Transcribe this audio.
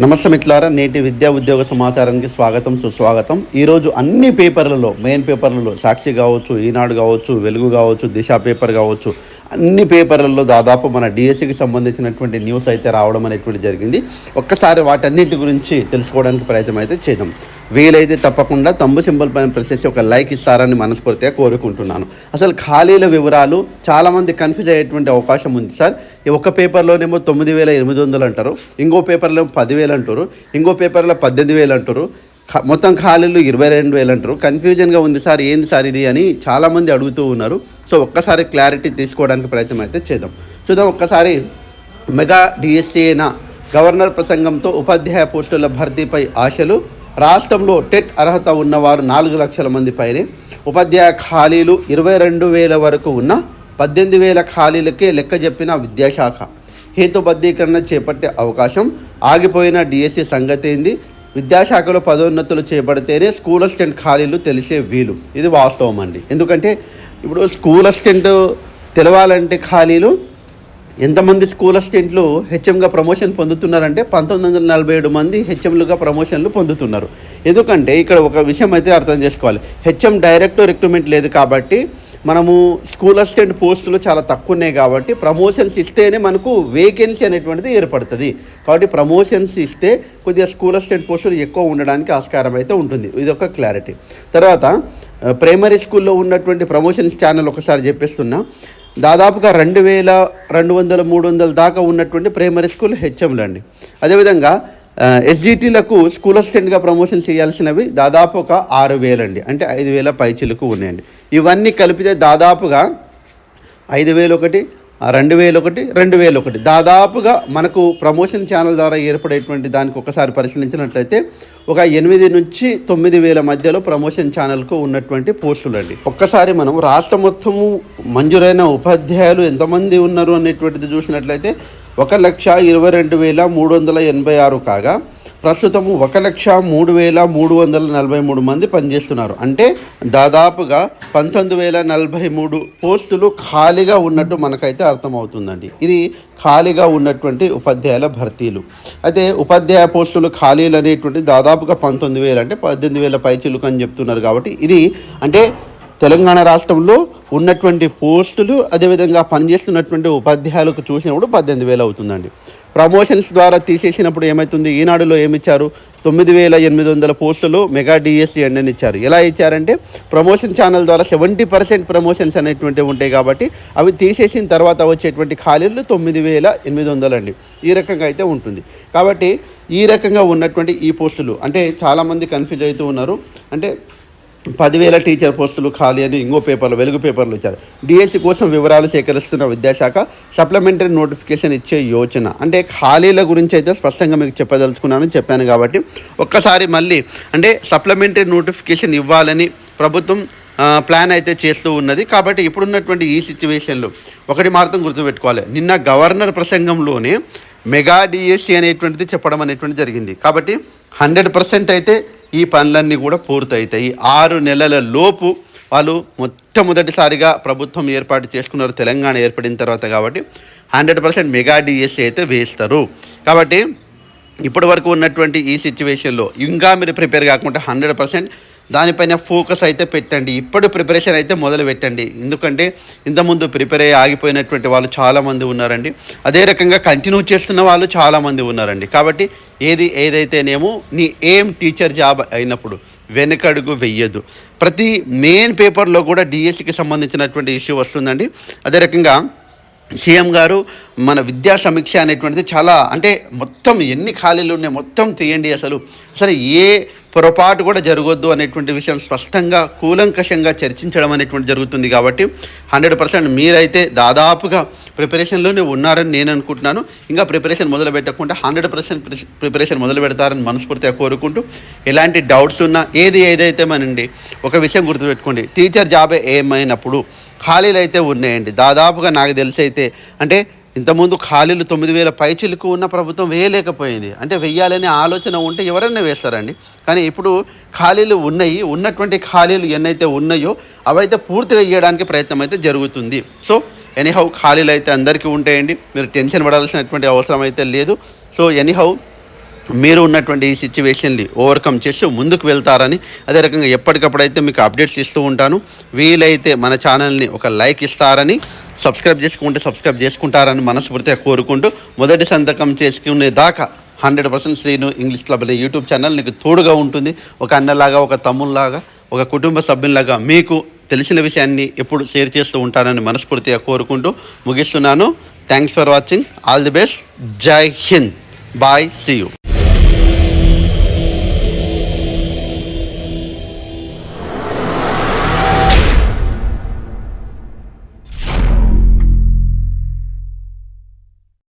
నమస్తే మిత్రులారా నేటి విద్యా ఉద్యోగ సమాచారానికి స్వాగతం సుస్వాగతం. ఈరోజు అన్ని పేపర్లలో మెయిన్ పేపర్లలో సాక్షి కావచ్చు ఈనాడు కావచ్చు వెలుగు కావచ్చు దిశ పేపర్ కావచ్చు అన్ని పేపర్లలో దాదాపు మన డిఎస్సికి సంబంధించినటువంటి న్యూస్ అయితే రావడం అనేటువంటి జరిగింది. ఒక్కసారి వాటన్నిటి గురించి తెలుసుకోవడానికి ప్రయత్నం అయితే చేద్దాం. వీలైతే తప్పకుండా తమ్ము సింబల్ పైన ప్రెస్ చేసి ఒక లైక్ ఇస్తారని మనస్ఫూర్తిగా కోరుకుంటున్నాను. అసలు ఖాళీల వివరాలు చాలామంది కన్ఫ్యూజ్ అయ్యేటువంటి అవకాశం ఉంది సార్. ఒక ఒక్క పేపర్లోనేమో తొమ్మిది వేల ఎనిమిది వందలు అంటారు. ఇంకో పేపర్లో పదివేలు అంటారు. ఇంకో పేపర్లో పద్దెనిమిది వేలు అంటారు. మొత్తం ఖాళీలు ఇరవై రెండు వేలు అంటారు. కన్ఫ్యూజన్గా ఉంది సార్ ఏంది సార్ ఇది అని చాలామంది అడుగుతూ ఉన్నారు. సో ఒక్కసారి క్లారిటీ తీసుకోవడానికి ప్రయత్నం అయితే చేద్దాం. చూద్దాం ఒక్కసారి మెగా డిఎస్సీ అయిన గవర్నర్ ప్రసంగంతో ఉపాధ్యాయ పోస్టుల భర్తీపై ఆశలు. రాష్ట్రంలో టెట్ అర్హత ఉన్నవారు నాలుగు లక్షల మంది పైనే. ఉపాధ్యాయ ఖాళీలు ఇరవై రెండు వేల వరకు ఉన్న పద్దెనిమిది వేల ఖాళీలకే లెక్క చెప్పిన విద్యాశాఖ హేతుబద్ధీకరణ చేపట్టే అవకాశం ఆగిపోయిన డిఎస్సి సంగతి ఏంది? విద్యాశాఖలో పదోన్నతులు చేపడితేనే స్కూల్ అసిస్టెంట్ ఖాళీలు తెలిసే వీలు. ఇది వాస్తవం అండి. ఎందుకంటే ఇప్పుడు స్కూల్ అసిస్టెంట్ తెలవాలంటే ఖాళీలు. ఎంతమంది స్కూల్ అసిస్టెంట్లు హెచ్ఎంగా ప్రమోషన్ పొందుతున్నారంటే పంతొమ్మిది వందల నలభై ఏడు మంది హెచ్ఎంలుగా ప్రమోషన్లు పొందుతున్నారు. ఎందుకంటే ఇక్కడ ఒక విషయం అయితే అర్థం చేసుకోవాలి. హెచ్ఎం డైరెక్ట్ రిక్రూట్మెంట్ లేదు కాబట్టి మనము స్కూల్ అసిస్టెంట్ పోస్టులు చాలా తక్కువ ఉన్నాయి కాబట్టి ప్రమోషన్స్ ఇస్తేనే మనకు వేకెన్సీ అనేటువంటిది ఏర్పడుతుంది. కాబట్టి ప్రమోషన్స్ ఇస్తే కొద్దిగా స్కూల్ అసిస్టెంట్ పోస్టులు ఎక్కువ ఉండడానికి ఆస్కారం అయితే ఉంటుంది. ఇది ఒక క్లారిటీ. తర్వాత ప్రైమరీ స్కూల్లో ఉన్నటువంటి ప్రమోషన్స్ ఛానల్ ఒకసారి చెప్పేస్తున్నా. దాదాపుగా రెండు వేల రెండు వందల మూడు వందల దాకా ఉన్నటువంటి ప్రైమరీ స్కూల్ హెచ్ఎంలు అండి అదేవిధంగా ఎస్జిటీలకు స్కూల్ అసిస్టెంట్గా ప్రమోషన్ చేయాల్సినవి దాదాపు ఒక ఆరు వేలండి. అంటే ఐదు వేల పైచిలకు ఉన్నాయండి. ఇవన్నీ కలిపితే దాదాపుగా ఐదు వేలు ఒకటి రెండు వేలు ఒకటి రెండు వేలు ఒకటి. దాదాపుగా మనకు ప్రమోషన్ ఛానల్ ద్వారా ఏర్పడేటువంటి దానికి ఒకసారి పరిశీలించినట్లయితే ఒక ఎనిమిది నుంచి తొమ్మిది వేల మధ్యలో ప్రమోషన్ ఛానల్కు ఉన్నటువంటి పోస్టులు అండి ఒక్కసారి మనం రాష్ట్ర మొత్తము మంజూరైన ఉపాధ్యాయులు ఎంతమంది ఉన్నారు అనేటువంటిది చూసినట్లయితే ఒక లక్ష ఇరవై రెండు వేల మూడు వందల ఎనభై ఆరు కాగా ప్రస్తుతం ఒక లక్ష మూడు వేల మూడు వందల నలభై మూడు మంది పనిచేస్తున్నారు. అంటే దాదాపుగా పంతొమ్మిది వేల నలభై మూడు పోస్టులు ఖాళీగా ఉన్నట్టు మనకైతే అర్థమవుతుందండి. ఇది ఖాళీగా ఉన్నటువంటి ఉపాధ్యాయుల భర్తీలు. అయితే ఉపాధ్యాయ పోస్టులు ఖాళీలు అనేటువంటి దాదాపుగా పంతొమ్మిది వేలు అంటే పద్దెనిమిది వేల పైచిలుకు అని చెప్తున్నారు కాబట్టి ఇది అంటే తెలంగాణ రాష్ట్రంలో ఉన్నటువంటి పోస్టులు అదేవిధంగా పనిచేస్తున్నటువంటి ఉపాధ్యాయులకు చూసినప్పుడు పద్దెనిమిది వేలు అవుతుందండి. ప్రమోషన్స్ ద్వారా తీసేసినప్పుడు ఏమవుతుంది ఈనాడులో ఏమిచ్చారు? తొమ్మిది వేల ఎనిమిది వందల పోస్టులు మెగా డిఎస్సి అని ఇచ్చారు. ఎలా ఇచ్చారంటే ప్రమోషన్ ఛానల్ ద్వారా సెవెంటీ పర్సెంట్ ప్రమోషన్స్ అనేటువంటివి ఉంటాయి కాబట్టి అవి తీసేసిన తర్వాత వచ్చేటువంటి ఖాళీలు తొమ్మిది వేల ఎనిమిది వందలు అండి. ఈ రకంగా అయితే ఉంటుంది. కాబట్టి ఈ రకంగా ఉన్నటువంటి ఈ పోస్టులు అంటే చాలామంది కన్ఫ్యూజ్ అవుతూ ఉన్నారు. అంటే పదివేల టీచర్ పోస్టులు ఖాళీ అని ఇంకో పేపర్లు వెలుగు పేపర్లు ఇచ్చారు. డిఎస్సి కోసం వివరాలు సేకరిస్తున్న విద్యాశాఖ సప్లిమెంటరీ నోటిఫికేషన్ ఇచ్చే యోచన. అంటే ఖాళీల గురించి అయితే స్పష్టంగా మీకు చెప్పదలుచుకున్నాను చెప్పాను కాబట్టి. ఒక్కసారి మళ్ళీ అంటే సప్లిమెంటరీ నోటిఫికేషన్ ఇవ్వాలని ప్రభుత్వం ప్లాన్ అయితే చేస్తూ ఉన్నది. కాబట్టి ఇప్పుడున్నటువంటి ఈ సిచ్యువేషన్లో ఒకటి మాత్రం గుర్తుపెట్టుకోవాలి. నిన్న గవర్నర్ ప్రసంగంలోనే మెగా డిఎస్సి అనేటువంటిది చెప్పడం అనేటువంటి జరిగింది. కాబట్టి హండ్రెడ్ పర్సెంట్ అయితే ఈ పనులన్నీ కూడా పూర్తవుతాయి ఆరు నెలల లోపు వాళ్ళు మొట్టమొదటిసారిగా ప్రభుత్వం ఏర్పాటు చేసుకున్నారు తెలంగాణ ఏర్పడిన తర్వాత కాబట్టి హండ్రెడ్ పర్సెంట్ మెగా డిఎస్సి అయితే వేస్తారు. కాబట్టి ఇప్పటి వరకు ఉన్నటువంటి ఈ సిచ్యువేషన్లో ఇంకా మీరు ప్రిపేర్ కాకుండా హండ్రెడ్ పర్సెంట్ దానిపైన ఫోకస్ అయితే పెట్టండి. ఇప్పుడు ప్రిపరేషన్ అయితే మొదలు పెట్టండి. ఎందుకంటే ఇంతకుముందు ప్రిపేర్ అయ్యి ఆగిపోయినటువంటి వాళ్ళు చాలామంది ఉన్నారండి. అదే రకంగా కంటిన్యూ చేస్తున్న వాళ్ళు చాలామంది ఉన్నారండి. కాబట్టి ఏది ఏదైతేనేమో నీ ఏం టీచర్ జాబ్ అయినప్పుడు వెనకడుగు వెయ్యదు ప్రతి మెయిన్ పేపర్లో కూడా డిఎస్సికి సంబంధించినటువంటి ఇష్యూ వస్తుందండి. అదే రకంగా సీఎం గారు మన విద్యా సమీక్ష అనేటువంటిది చాలా అంటే మొత్తం ఎన్ని ఖాళీలు ఉన్నాయి మొత్తం తీయండి అసలు. అసలు ఏ పొరపాటు కూడా జరగొద్దు అనేటువంటి విషయం స్పష్టంగా కూలంకషంగా చర్చించడం అనేటువంటి జరుగుతుంది కాబట్టి హండ్రెడ్ పర్సెంట్ మీరైతే దాదాపుగా ప్రిపరేషన్లోనే ఉన్నారని నేను అనుకుంటున్నాను. ఇంకా ప్రిపరేషన్ మొదలు పెట్టకుండా హండ్రెడ్ పర్సెంట్ ప్రిపరేషన్ మొదలు పెడతారని మనస్ఫూర్తిగా కోరుకుంటూ ఎలాంటి డౌట్స్ ఉన్నా ఏది ఏదైతే మనండి ఒక విషయం గుర్తుపెట్టుకోండి. టీచర్ జాబే ఏమైనప్పుడు ఖాళీలు అయితే ఉన్నాయండి. దాదాపుగా నాకు తెలిసి అయితే అంటే ఇంతకుముందు ఖాళీలు తొమ్మిది వేల పైచిలకు ఉన్న ప్రభుత్వం వేయలేకపోయింది. అంటే వెయ్యాలనే ఆలోచన ఉంటే ఎవరైనా వేస్తారండి. కానీ ఇప్పుడు ఖాళీలు ఉన్నాయి. ఉన్నటువంటి ఖాళీలు ఎన్నైతే ఉన్నాయో అవైతే పూర్తిగా ఇవ్వడానికి ప్రయత్నం అయితే జరుగుతుంది. సో ఎనీహౌ ఖాళీలు అయితే అందరికీ ఉంటాయండి. మీరు టెన్షన్ పడాల్సినటువంటి అవసరం అయితే లేదు. సో ఎనీహౌ మీరు ఉన్నటువంటి ఈ సిచ్యువేషన్ని ఓవర్కమ్ చేస్తూ ముందుకు వెళ్తారని అదే రకంగా ఎప్పటికప్పుడు అయితే మీకు అప్డేట్స్ ఇస్తూ ఉంటాను. వీలైతే మన ఛానల్ని ఒక లైక్ ఇస్తారని సబ్స్క్రైబ్ చేసుకుంటే సబ్స్క్రైబ్ చేసుకుంటారని మనస్ఫూర్తిగా కోరుకుంటూ మొదటి సంతకం చేసుకునే దాకా hundred percent Sreenu English club అనే యూట్యూబ్ ఛానల్ నీకు తోడుగా ఉంటుంది. ఒక అన్నలాగా ఒక తమ్ముల్లాగా ఒక కుటుంబ సభ్యులాగా మీకు తెలిసిన విషయాన్ని ఎప్పుడు షేర్ చేస్తూ ఉంటానని మనస్ఫూర్తిగా కోరుకుంటూ ముగిస్తున్నాను. Thanks for watching all the best Jai Hind bye see you